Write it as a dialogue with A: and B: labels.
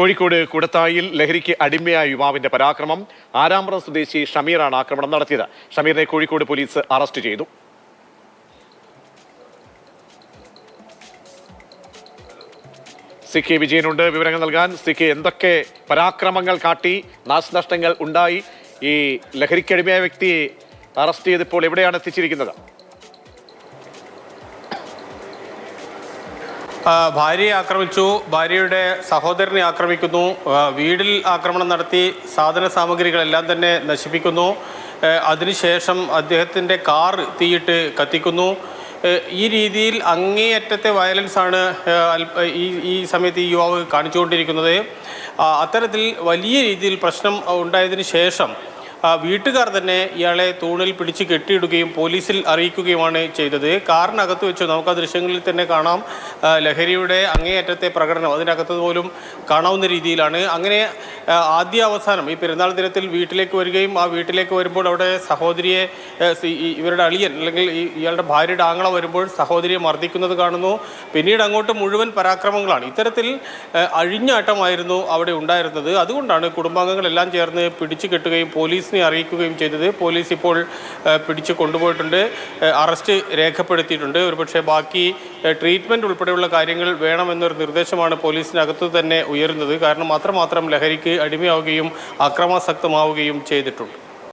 A: കോഴിക്കോട് കൂടത്തായിൽ ലഹരിക്ക് അടിമയായ യുവാവിന്റെ പരാക്രമം. ആരാമ്പ്രം സ്വദേശി ഷമീറാണ് ആക്രമണം നടത്തിയത്. ഷമീറിനെ കോഴിക്കോട് പോലീസ് അറസ്റ്റ് ചെയ്തു. സി കെ വിജയനുണ്ട്. വിവരങ്ങൾ നൽകാൻ സി കെ എന്തൊക്കെ പരാക്രമങ്ങൾ കാട്ടി നാശനഷ്ടങ്ങൾ ഉണ്ടായി? ഈ ലഹരിക്കടിമയായ വ്യക്തിയെ അറസ്റ്റ് ചെയ്തിപ്പോൾ എവിടെയാണ് എത്തിച്ചിരിക്കുന്നത്?
B: ഭാര്യയെ ആക്രമിച്ചു. ഭാര്യയുടെ സഹോദരനെ ആക്രമിക്കുന്നു. വീടിൽ ആക്രമണം നടത്തി സാധന സാമഗ്രികളെല്ലാം തന്നെ നശിപ്പിക്കുന്നു. അതിനുശേഷം അദ്ദേഹത്തിന്റെ കാർ തീയിട്ട് കത്തിക്കുന്നു. ഈ രീതിയിൽ അങ്ങേയറ്റത്തെ വയലൻസ് ആണ് ഈ ഈ സമയത്ത് ഈ യുവാവ് കാണിച്ചുകൊണ്ടിരിക്കുന്നത്. അത്തരത്തിൽ വലിയ രീതിയിൽ പ്രശ്നം ഉണ്ടായതിനു ശേഷം വീട്ടുകാർ തന്നെ ഇയാളെ തൂണിൽ പിടിച്ച് കെട്ടിയിടുകയും പോലീസിൽ അറിയിക്കുകയുമാണ് ചെയ്തത്. കാറിനകത്ത് വെച്ച് നമുക്ക് ആ ദൃശ്യങ്ങളിൽ തന്നെ കാണാം. ലഹരിയുടെ അങ്ങേയറ്റത്തെ പ്രകടനം അതിനകത്ത് പോലും കാണാവുന്ന രീതിയിലാണ്. അങ്ങനെ ആദ്യ അവസാനം ഈ പെരുന്നാൾ ദിനത്തിൽ വീട്ടിലേക്ക് വരികയും ആ വീട്ടിലേക്ക് വരുമ്പോൾ അവിടെ സഹോദരിയെ ഇവരുടെ അളിയൻ അല്ലെങ്കിൽ ഇയാളുടെ ഭാര്യയുടെ ആങ്ങള വരുമ്പോൾ സഹോദരിയെ മർദ്ദിക്കുന്നത് കാണുന്നു. പിന്നീട് അങ്ങോട്ട് മുഴുവൻ പരാക്രമങ്ങളാണ്. ഇത്തരത്തിൽ അഴിഞ്ഞാട്ടമായിരുന്നു അവിടെ ഉണ്ടായിരുന്നത്. അതുകൊണ്ടാണ് കുടുംബാംഗങ്ങളെല്ലാം ചേർന്ന് പിടിച്ചു കെട്ടുകയും പോലീസിനെ അറിയിക്കുകയും ചെയ്തത്. പോലീസ് ഇപ്പോൾ പിടിച്ച് കൊണ്ടുപോയിട്ടുണ്ട്. അറസ്റ്റ് രേഖപ്പെടുത്തിയിട്ടുണ്ട്. ഒരുപക്ഷെ ബാക്കി ട്രീറ്റ്മെന്റ് ഉൾപ്പെടെയുള്ള കാര്യങ്ങൾ വേണമെന്നൊരു നിർദ്ദേശമാണ് പോലീസിനകത്ത് തന്നെ ഉയരുന്നത്. കാരണം അത്രമാത്രം ലഹരിക്ക് അടിമയാവുകയും അക്രമാസക്തമാവുകയും ചെയ്തിട്ടുണ്ട്.